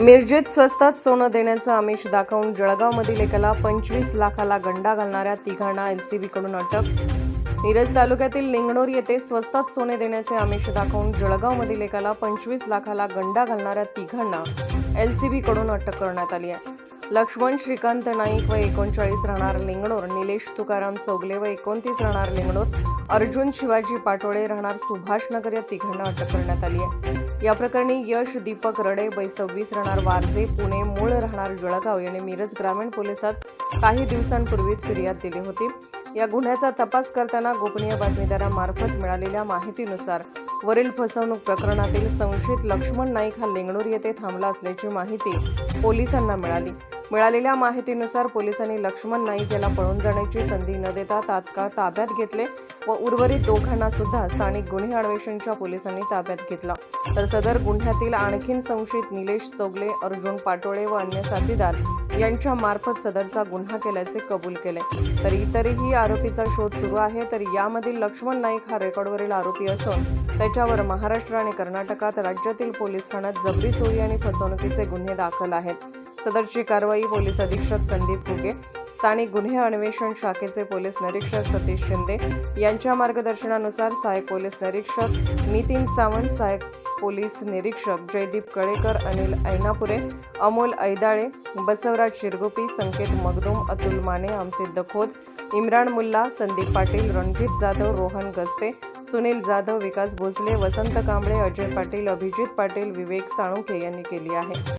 मिरजेत स्वस्तात सोनं देण्याचं आमिष दाखवून जळगावमधील एकाला पंचवीस लाखाला गंडा घालणाऱ्या तिघांना एलसीबीकडून अटक. मिरज तालुक्यातील लिंगणोर येथे स्वस्तात सोने देण्याचे आमिष दाखवून जळगावमधील एकाला पंचवीस लाखाला गंडा घालणाऱ्या तिघांना एलसीबीकडून अटक करण्यात आली आहे. लक्ष्मण श्रीकांत नाईक व एकोणचाळीस राहणार लिंगणोर निलेश तुकाराम चौगले व एकोणतीस राहणार लिंगणोर. अर्जुन शिवाजी पाटोळे राहणार सुभाषनगर या तिघांना अटक करण्यात आली आहे. या प्रकरणी यश दीपक रडे वय सव्वीस राहणार वारजे पुणे मूळ राहणार जळगाव यांनी मिरज ग्रामीण पोलिसात काही दिवसांपूर्वीच फिर्याद दिली होती. या गुन्ह्याचा तपास करताना गोपनीय बातमीदारामार्फत मिळालेल्या माहितीनुसार वरील फसवणूक प्रकरणातील संशयित लक्ष्मण नाईक हा लेंगणूर येथे थांबला असल्याची माहिती पोलिसांना मिळाली. मिळालेल्या माहितीनुसार पोलिसांनी लक्ष्मण नाईक याला पळून जाण्याची संधी न देता तात्काळ ताब्यात घेतले व उर्वरित दोघांना सुद्धा स्थानिक गुन्हे अन्वेषणच्या पोलिसांनी ताब्यात घेतला. तर सदर गुन्ह्यातील आणखीन संशयित निलेश चौगले अर्जुन पाटोळे व अन्य साथीदार यांच्या मार्फत सदरचा गुन्हा केल्याचे कबूल केले. तर इतरही आरोपीचा शोध सुरू आहे तर यामधील लक्ष्मण नाईक हा रेकॉर्डवरील आरोपी असून त्याच्यावर महाराष्ट्र आणि कर्नाटकात राज्यातील पोलीस ठाण्यात जबरी चोरी आणि फसवणुकीचे गुन्हे दाखल आहेत. सदरची कारवाई पोलीस अधीक्षक संदीप फुगे स्थानिक गुन्हे अन्वेषण शाखेचे पोलीस निरीक्षक सतीश शिंदे यांच्या मार्गदर्शनानुसार सहाय्यक पोलीस निरीक्षक नितीन सावंत सहाय्यक पोलीस निरीक्षक जयदीप कळेकर अनिल ऐनापुरे अमोल ऐदाळे बसवराज शिरगोपी संकेत मगदूम अतुल माने अमसिद्ध खोत इम्रान मुल्ला संदीप पाटील रणजित जाधव रोहन गस्ते सुनील जाधव विकास भोसले वसंत कांबळे अजय पाटील अभिजित पाटील विवेक साळुंखे यांनी केली आहे.